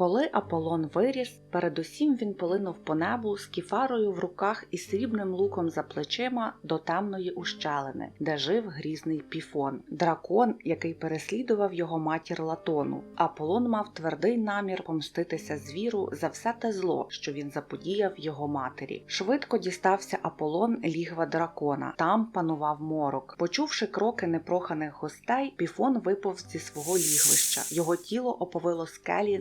Коли Аполлон виріс, передусім він полинув по небу з кіфарою в руках і срібним луком за плечима до темної ущелини, де жив грізний піфон, дракон, який переслідував його матір Латону. Аполлон мав твердий намір помститися звіру за все те зло, що він заподіяв його матері. Швидко дістався Аполлон лігва дракона. Там панував морок. Почувши кроки непроханих гостей, піфон виповз зі свого лігвища. Його тіло оповило скелі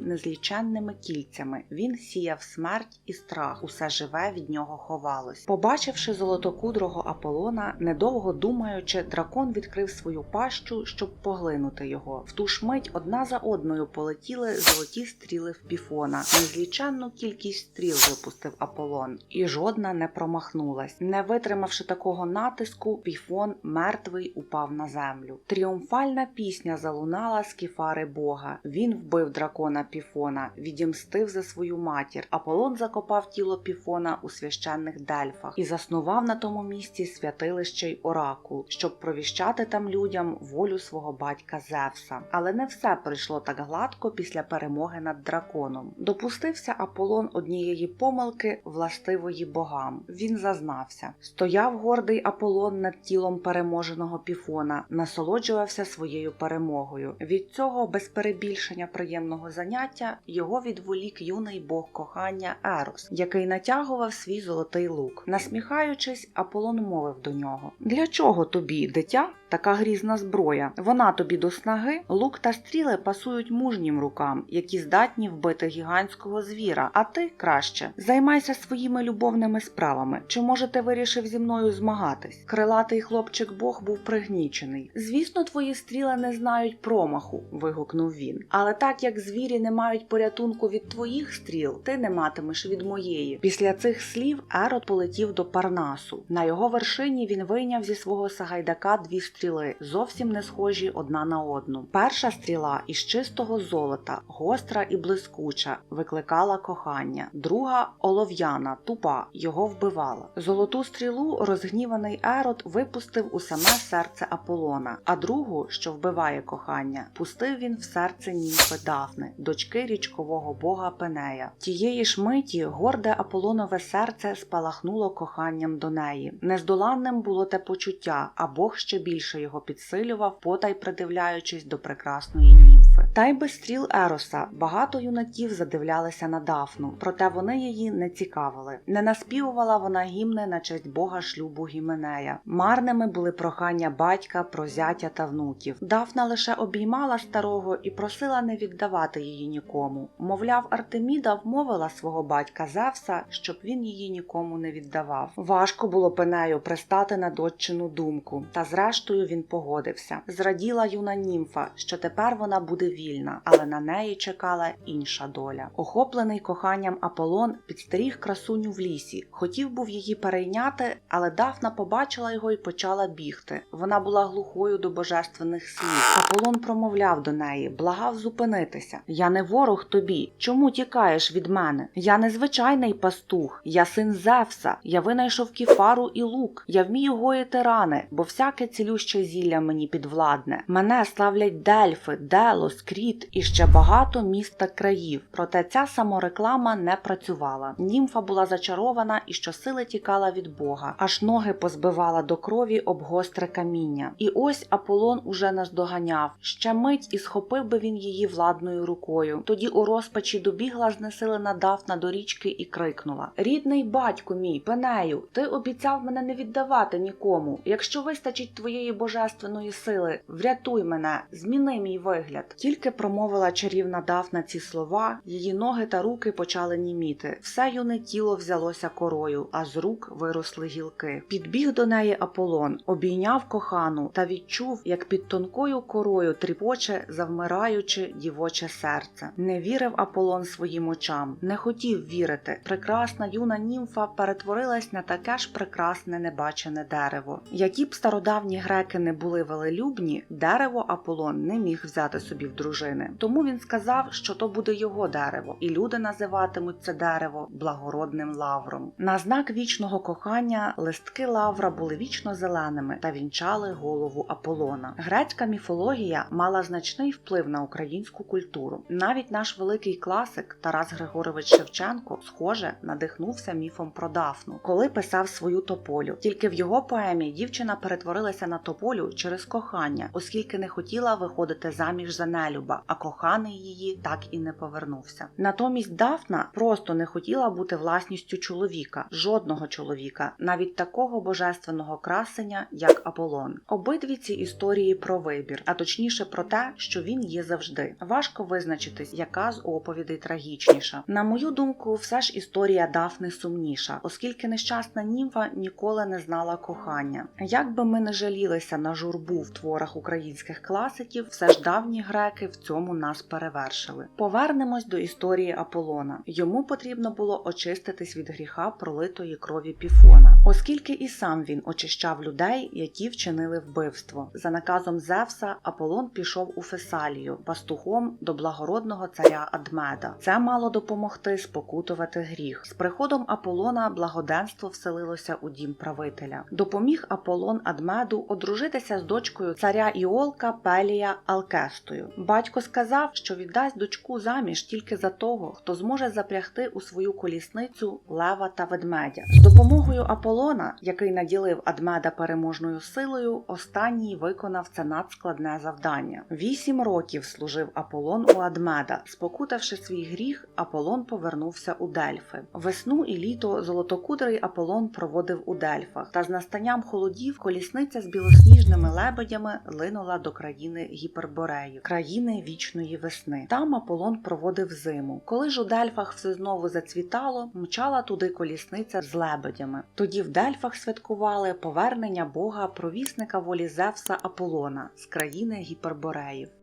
незліченними кільцями. Він сіяв смерть і страх. Усе живе від нього ховалось. Побачивши золотокудрого Аполлона, недовго думаючи, дракон відкрив свою пащу, щоб поглинути його. В ту ж мить одна за одною полетіли золоті стріли в піфона. Незліченну кількість стріл випустив Аполлон, і жодна не промахнулась. Не витримавши такого натиску, піфон мертвий упав на землю. Тріумфальна пісня залунала з кіфари Бога. Він вбив дракона Піфона, відімстив за свою матір. Аполлон закопав тіло Піфона у священних дельфах і заснував на тому місці святилище й оракул, щоб провіщати там людям волю свого батька Зевса. Але не все пройшло так гладко після перемоги над драконом. Допустився Аполлон однієї помилки, властивої богам. Він зазнався. Стояв гордий Аполлон над тілом переможеного Піфона, насолоджувався своєю перемогою. Від цього без перебільшення приємного заняття його відволік юний бог кохання Ерос, який натягував свій золотий лук. Насміхаючись, Аполлон мовив до нього: Для чого тобі, дитя, така грізна зброя? Вона тобі до снаги, лук та стріли пасують мужнім рукам, які здатні вбити гігантського звіра. А ти краще займайся своїми любовними справами. Чи може ти вирішив зі мною змагатись? Крилатий хлопчик Бог був пригнічений. Звісно, твої стріли не знають промаху, вигукнув він. Але так як звірі не мають порятунку від твоїх стріл, ти не матимеш від моєї. Після цих слів Ерот полетів до Парнасу. На його вершині він вийняв зі свого сагайдака дві стріли, зовсім не схожі одна на одну. Перша стріла із чистого золота, гостра і блискуча, викликала кохання. Друга олов'яна, тупа, його вбивала. Золоту стрілу розгніваний Ерот випустив у саме серце Аполлона, а другу, що вбиває кохання, пустив він в серце німфи Дафни, дочки річкового бога Пенея. Тієї ж миті горде Аполлонове серце спалахнуло коханням до неї. Нездоланним було те почуття, а Бог ще більше його підсилював, потай придивляючись до прекрасної німфи. Та й без стріл Ероса багато юнаків задивлялися на Дафну, проте вони її не цікавили. Не наспівувала вона гімни на честь бога шлюбу Гіменея. Марними були прохання батька про зятя та внуків. Дафна лише обіймала старого і просила не віддавати її нікому. Мовляв, Артеміда вмовила свого батька Зевса, щоб він її нікому не віддавав. Важко було Пенею пристати на доччину думку, та зрештою він погодився. Зраділа юна німфа, що тепер вона буде вільна, але на неї чекала інша доля. Охоплений коханням Аполлон підстеріг красуню в лісі, хотів був її перейняти, але Дафна побачила його і почала бігти. Вона була глухою до божественних слів. Аполлон промовляв до неї, благав зупинитися. Я не ворог тобі. Чому тікаєш від мене? Я не звичайний пастух, я син Зевса. Я винайшов кіфару і лук. Я вмію гоїти рани, бо всяке цілюще зілля мені підвладне. Мене славлять Дельфи, Делос, Кріт і ще багато міст та країв. Проте ця самореклама не працювала. Німфа була зачарована і щосили тікала від Бога, аж ноги позбивала до крові об гостре каміння. І ось Аполлон уже наздоганяв. Ще мить і схопив би він її владною рукою. Тоді у розпачі добігла знесилена Дафна до річки і крикнула: Рідний батько мій, Пенею, ти обіцяв мене не віддавати нікому. Якщо вистачить твоєї божественної сили, врятуй мене, зміни мій вигляд. Тільки промовила чарівна Дафна ці слова, її ноги та руки почали німіти. Все юне тіло взялося корою, а з рук виросли гілки. Підбіг до неї Аполлон, обійняв кохану та відчув, як під тонкою корою тріпоче, завмираючи дівоче серце. Не вірив Аполлон своїм очам, не хотів вірити. Прекрасна юна німфа перетворилась на таке ж прекрасне небачене дерево. Які б стародавні греки не були велелюбні, дерево Аполлон не міг взяти собі спів дружини. Тому він сказав, що то буде його дерево, і люди називатимуть це дерево благородним лавром. На знак вічного кохання листки лавра були вічно зеленими та вінчали голову Аполлона. Грецька міфологія мала значний вплив на українську культуру. Навіть наш великий класик Тарас Григорович Шевченко, схоже, надихнувся міфом про Дафну, коли писав свою тополю. Тільки в його поемі дівчина перетворилася на тополю через кохання, оскільки не хотіла виходити заміж за нелюба, а коханий її так і не повернувся. Натомість Дафна просто не хотіла бути власністю чоловіка, жодного чоловіка, навіть такого божественного красення, як Аполлон. Обидві ці історії про вибір, а точніше про те, що він є завжди. Важко визначитись, яка з оповідей трагічніша. На мою думку, все ж історія Дафни сумніша, оскільки нещасна німфа ніколи не знала кохання. Як би ми не жалілися на журбу в творах українських класиків, все ж давні греки в цьому нас перевершили. Повернемось до історії Аполлона. Йому потрібно було очиститись від гріха пролитої крові Піфона, оскільки і сам він очищав людей, які вчинили вбивство. За наказом Зевса Аполлон пішов у Фесалію пастухом до благородного царя Адмеда. Це мало допомогти спокутувати гріх. З приходом Аполлона благоденство вселилося у дім правителя. Допоміг Аполлон Адмеду одружитися з дочкою царя Іолка Пелія Алкестою. Батько сказав, що віддасть дочку заміж тільки за того, хто зможе запрягти у свою колісницю лева та ведмедя. З допомогою Аполлона, який наділив Адмеда переможною силою, останній виконав це надскладне завдання. Вісім років служив Аполлон у Адмеда. Спокутавши свій гріх, Аполлон повернувся у Дельфи. Весну і літо золотокудрий Аполлон проводив у Дельфах, та з настанням холодів колісниця з білосніжними лебедями линула до країни Гіпербореїв, країни вічної весни. Там Аполлон проводив зиму. Коли ж у Дельфах все знову зацвітало, мчала туди колісниця з лебедями. Тоді в Дельфах святкували повернення Бога, провісника волі Зевса Аполлона з країни Гіпербореїв.